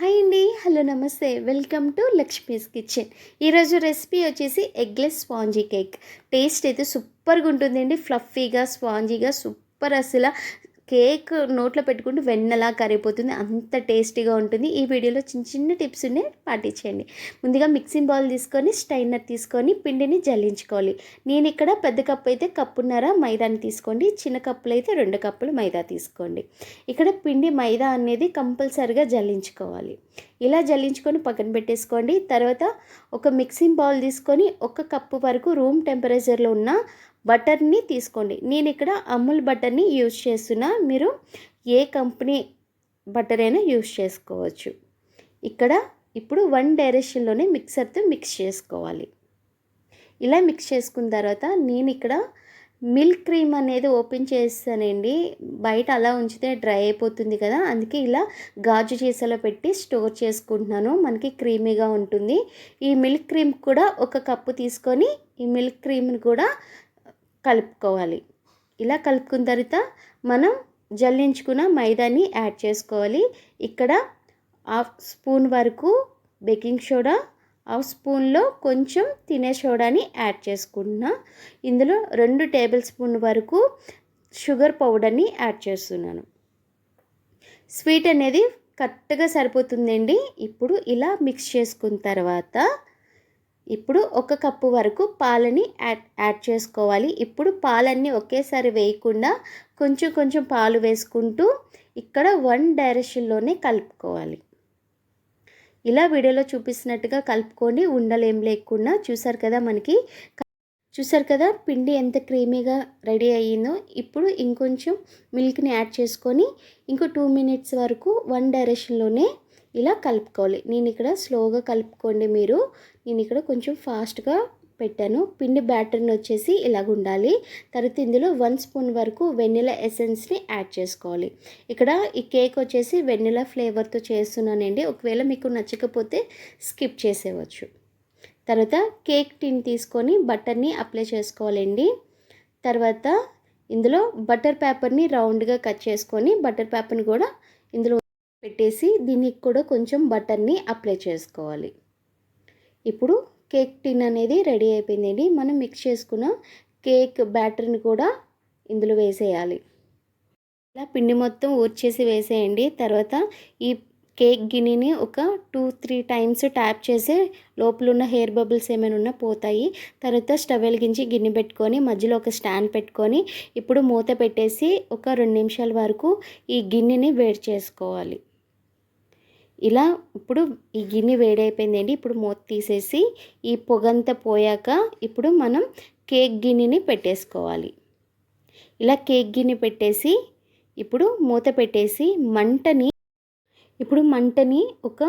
Hi అండి. Hello నమస్తే. Welcome to Lakshmi's kitchen. ఈరోజు రెసిపీ వచ్చేసి ఎగ్లెస్ స్పాంజీ కేక్. టేస్ట్ అయితే సూపర్గా ఉంటుందండి. ఫ్లఫీగా స్పాంజీగా సూపర్ అసలు. కేక్ నోట్లో పెట్టుకుంటూ వెన్నలా కరిగిపోతుంది అంత టేస్టీగా ఉంటుంది. ఈ వీడియోలో చిన్న చిన్న టిప్స్ ఉన్నాయి పాటించండి ముందుగా మిక్సింగ్ బౌల్ తీసుకొని స్టైనర్ తీసుకొని పిండిని జల్లించుకోవాలి. నేను ఇక్కడ పెద్ద కప్పు అయితే కప్పున్నర మైదాని తీసుకోండి. చిన్న కప్పులు అయితే రెండు కప్పులు మైదా తీసుకోండి. ఇక్కడ పిండి మైదా అనేది కంపల్సరిగా జల్లించుకోవాలి. ఇలా జల్లించుకొని పక్కన పెట్టేసుకోండి. తర్వాత ఒక మిక్సింగ్ బౌల్ తీసుకొని ఒక కప్పు వరకు రూమ్ టెంపరేచర్లో ఉన్న బటర్ని తీసుకోండి. నేను ఇక్కడ అమూల్ బటర్ని యూజ్ చేస్తున్నా. మీరు ఏ కంపెనీ బటర్ అయినా యూస్ చేసుకోవచ్చు. ఇక్కడ ఇప్పుడు వన్ డైరెక్షన్లోనే మిక్సర్తో మిక్స్ చేసుకోవాలి. ఇలా మిక్స్ చేసుకున్న తర్వాత నేను ఇక్కడ మిల్క్ క్రీమ్ అనేది ఓపెన్ చేస్తానండి బయట అలా ఉంచితే డ్రై అయిపోతుంది కదా అందుకే ఇలా గాజు చీసలో పెట్టి స్టోర్ చేసుకుంటున్నాను. మనకి క్రీమీగా ఉంటుంది. ఈ మిల్క్ క్రీమ్ కూడా ఒక కప్పు తీసుకొని ఈ మిల్క్ క్రీమ్ని కూడా కలుపుకోవాలి. ఇలా కలుపుకున్న తర్వాత మనం జల్లించుకున్న మైదాని యాడ్ చేసుకోవాలి. ఇక్కడ హాఫ్ స్పూన్ వరకు బేకింగ్ సోడా హాఫ్ స్పూన్లో కొంచెం తినే సోడాని యాడ్ చేసుకుంటున్నా. ఇందులో రెండు టేబుల్ స్పూన్ వరకు షుగర్ పౌడర్ని యాడ్ చేస్తున్నాను. స్వీట్ అనేది కరెక్ట్గా సరిపోతుందండి. ఇప్పుడు ఇలా మిక్స్ చేసుకున్న తర్వాత ఇప్పుడు ఒక కప్పు వరకు పాలని యాడ్ యాడ్ చేసుకోవాలి. ఇప్పుడు పాలన్నీ ఒకేసారి వేయకుండా కొంచెం కొంచెం పాలు వేసుకుంటూ ఇక్కడ వన్ డైరెక్షన్లోనే కలుపుకోవాలి. ఇలా వీడియోలో చూపిస్తున్నట్టుగా కలుపుకొని ఉండలేం లేకుండా చూసారు కదా మనకి? చూసారు కదా పిండి ఎంత క్రీమీగా రెడీ అయ్యిందో? ఇప్పుడు ఇంకొంచెం మిల్క్ని యాడ్ చేసుకొని ఇంకో టూ మినిట్స్ వరకు వన్ డైరెక్షన్లోనే ఇలా కలుపుకోవాలి. నేను ఇక్కడ స్లోగా కలుపుకోండి మీరు. నేను ఇక్కడ కొంచెం ఫాస్ట్గా పెట్టాను. పిండి బ్యాటర్ని వచ్చేసి ఇలాగ ఉండాలి. తర్వాత ఇందులో వన్ స్పూన్ వరకు వెనిలా ఎసెన్స్ని యాడ్ చేసుకోవాలి. ఇక్కడ ఈ కేక్ వచ్చేసి వెనిలా ఫ్లేవర్తో చేస్తున్నానండి. ఒకవేళ మీకు నచ్చకపోతే స్కిప్ చేసేవచ్చు తర్వాత కేక్ టిన్ తీసుకొని బటర్ని అప్లై చేసుకోవాలండి. తర్వాత ఇందులో బటర్ పేపర్ని రౌండ్గా కట్ చేసుకొని బటర్ పేపర్ని కూడా ఇందులో పెట్టేసి దీనికి కూడా కొంచెం బటర్ని అప్లై చేసుకోవాలి. ఇప్పుడు కేక్ టిన్ అనేది రెడీ అయిపోయిందండి. మనం మిక్స్ చేసుకున్న కేక్ బ్యాటర్ని కూడా ఇందులో వేసేయాలి. ఇలా పిండి మొత్తం ఊర్చేసి వేసేయండి. తర్వాత ఈ కేక్ గిన్నెని ఒక టూ త్రీ టైమ్స్ ట్యాప్ చేసి లోపల ఉన్న హెయిర్ బబుల్స్ ఏమైనా ఉన్నా పోతాయి. తర్వాత స్టవ్ వెలిగించి గిన్నె పెట్టుకొని మధ్యలో ఒక స్టాండ్ పెట్టుకొని ఇప్పుడు మూత పెట్టేసి ఒక రెండు నిమిషాల వరకు ఈ గిన్నెని వేడి చేసుకోవాలి. ఇలా ఇప్పుడు ఈ గిన్నె వేడైపోయిందండి. ఇప్పుడు మూత తీసేసి ఈ పొగంతా పోయాక ఇప్పుడు మనం కేక్ గిన్నెని పెట్టేసుకోవాలి. ఇలా కేక్ గిన్నె పెట్టేసి ఇప్పుడు మూత పెట్టేసి మంటని ఇప్పుడు మంటని ఒక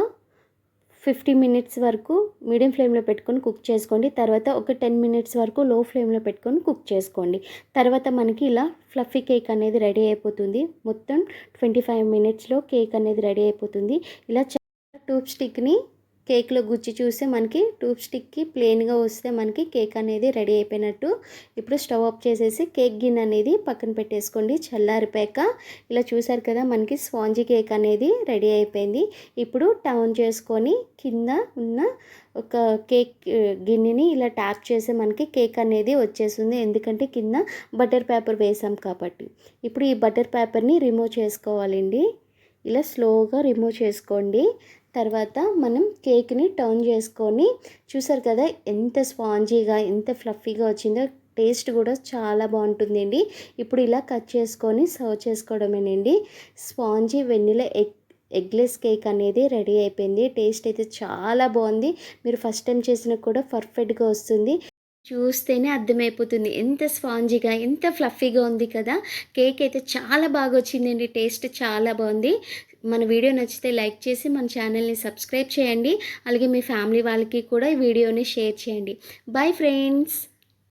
ఫిఫ్టీ మినిట్స్ వరకు మీడియం ఫ్లేమ్లో పెట్టుకొని కుక్ చేసుకోండి. తర్వాత ఒక టెన్ మినిట్స్ వరకు లో ఫ్లేమ్లో పెట్టుకొని కుక్ చేసుకోండి. తర్వాత మనకి ఇలా ఫ్లఫీ కేక్ అనేది రెడీ అయిపోతుంది. మొత్తం ట్వంటీ ఫైవ్ మినిట్స్లో కేక్ అనేది రెడీ అయిపోతుంది. ఇలా ట్యూబ్ స్టిక్ని కేక్లో గుచ్చి చూస్తే మనకి ట్యూబ్ స్టిక్కి ప్లెయిన్గా వస్తే మనకి కేక్ అనేది రెడీ అయిపోయినట్టు. ఇప్పుడు స్టవ్ ఆఫ్ చేసేసి కేక్ గిన్నె అనేది పక్కన పెట్టేసుకోండి. చల్లారిపోయాక ఇలా చూసారు కదా మనకి స్పాంజీ కేక్ అనేది రెడీ అయిపోయింది. ఇప్పుడు టౌన్ చేసుకొని కింద ఉన్న ఒక కేక్ గిన్నెని ఇలా ట్యాప్ చేస్తే మనకి కేక్ అనేది వచ్చేస్తుంది. ఎందుకంటే కింద బటర్ పేపర్ వేసాం కాబట్టి. ఇప్పుడు ఈ బటర్ పేపర్ని రిమూవ్ చేసుకోవాలండి. ఇలా స్లోగా రిమూవ్ చేసుకోండి. తర్వాత మనం కేక్ని టర్న్ చేసుకొని చూసారు కదా ఎంత స్పాంజీగా ఎంత ఫ్లఫీగా వచ్చిందో టేస్ట్ కూడా చాలా బాగుంటుందండి. ఇప్పుడు ఇలా కట్ చేసుకొని serve చేసుకోవడమేనండి. Sponge vanilla egg eggless cake అనేది రెడీ అయిపోయింది. టేస్ట్ అయితే చాలా బాగుంది. మీరు ఫస్ట్ టైం చేసిన కూడా పర్ఫెక్ట్గా వస్తుంది. చూస్తేనే అర్థమైపోతుంది. ఎంత స్పాంజీగా ఎంత ఫ్లఫీగా ఉంది కదా. కేక్ అయితే చాలా బాగా వచ్చిందండి టేస్ట్ చాలా బాగుంది. మన వీడియో నచ్చితే లైక్ చేసి మన ఛానల్ని సబ్స్క్రైబ్ చేయండి. అలాగే మీ ఫ్యామిలీ వాళ్ళకి కూడా ఈ వీడియోని షేర్ చేయండి. Bye friends!